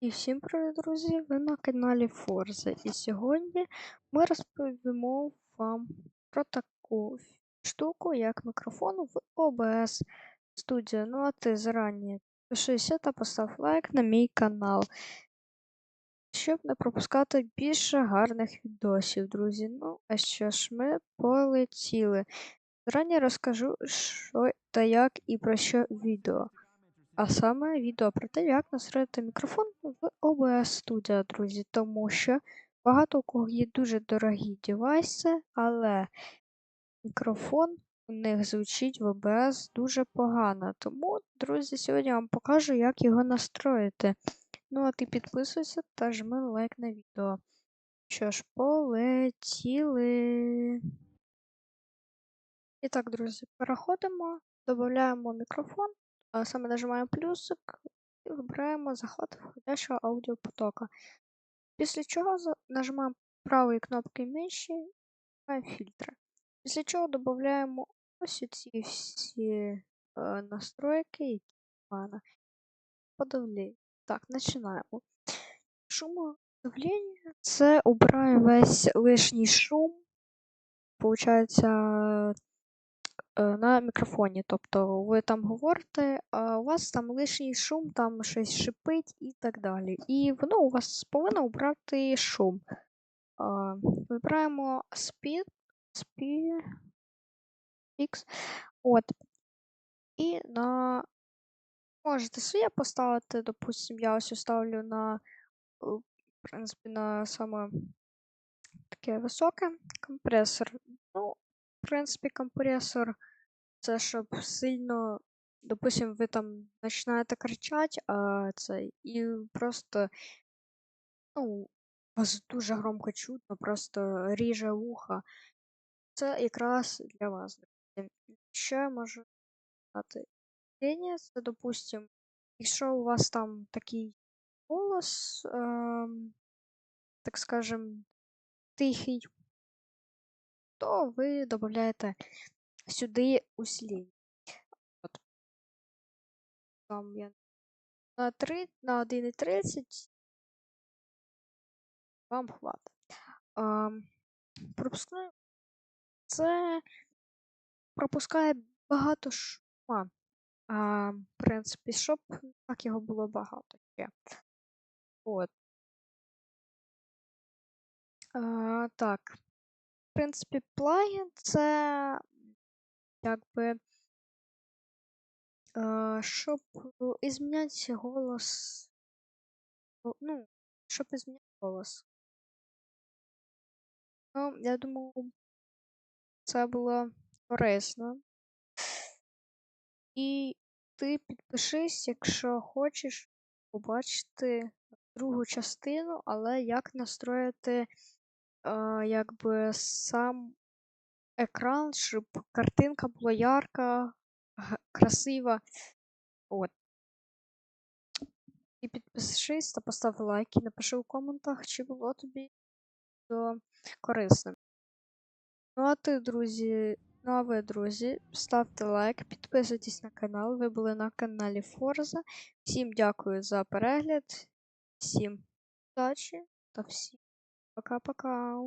І всім привіт, друзі! Ви на каналі Forza. І сьогодні ми розповімо вам про таку штуку, як мікрофон в OBS Studio. Ну а ти зарані підпишися та постав лайк на мій канал, щоб не пропускати більше гарних відосів, друзі. Ну, а що ж, ми полетіли. Зарані розкажу, що та як і про що відео. А саме відео про те, як настроїти мікрофон в OBS Studio, друзі, тому що багато у кого є дуже дорогі девайси, але мікрофон у них звучить в OBS дуже погано. Тому, друзі, сьогодні я вам покажу, як його настроїти. Ну, а ти підписуйся та жми лайк на відео. Що ж, полетіли. І так, друзі, переходимо, додаємо мікрофон. Саме нажимаємо плюсик і вибираємо захват входящого аудіопотока. Після чого нажимаємо правою кнопкою миші і фільтри. Після чого додаємо ось ці всі е, настройки, які в мене. Подавлення. Так, починаємо. Шумодавлення це убирає весь лишній шум. Получається, на мікрофоні. Тобто ви там говорите, а у вас там лишній шум, там щось шипить і так далі. І воно у вас повинно обрати шум. Вибираємо Speed, Speed X. От. І на. Можете своє поставити, допустим, я ось ставлю на, в принципі, на саме таке високе компресор. Ну, в принципі, компресор це щоб сильно, допустим, ви там починаєте кричати, а це і просто, ну, вас дуже громко чутно, просто ріже вуха. Це якраз для вас. Я можу сказати? Це, допустим, якщо у вас там такий голос, е, так скажем, тихий, то ви додаєте сюди усиління. От. Там я на 3, на 1,30 вам хватить. А, пропускаю. Це пропускає багато шума. А, В принципі, щоб так його було багато ще. От. А, Так. В принципі, плагін це якби, щоб зміняти голос. Ну, щоб зміняти голос. Ну, я думаю, це було корисно. І ти підпишись, якщо хочеш побачити другу частину, але як настроїти е, якби сам екран, щоб картинка була ярка, красива. От. І підпишись та постав лайк і напиши у коментах, чи було тобі корисним. Ну, а ти, друзі, ну а ви, друзі, ставте лайк, підписуйтесь на канал. Ви були на каналі Forza. Всім дякую за перегляд, всім удачі та всім пока-пока.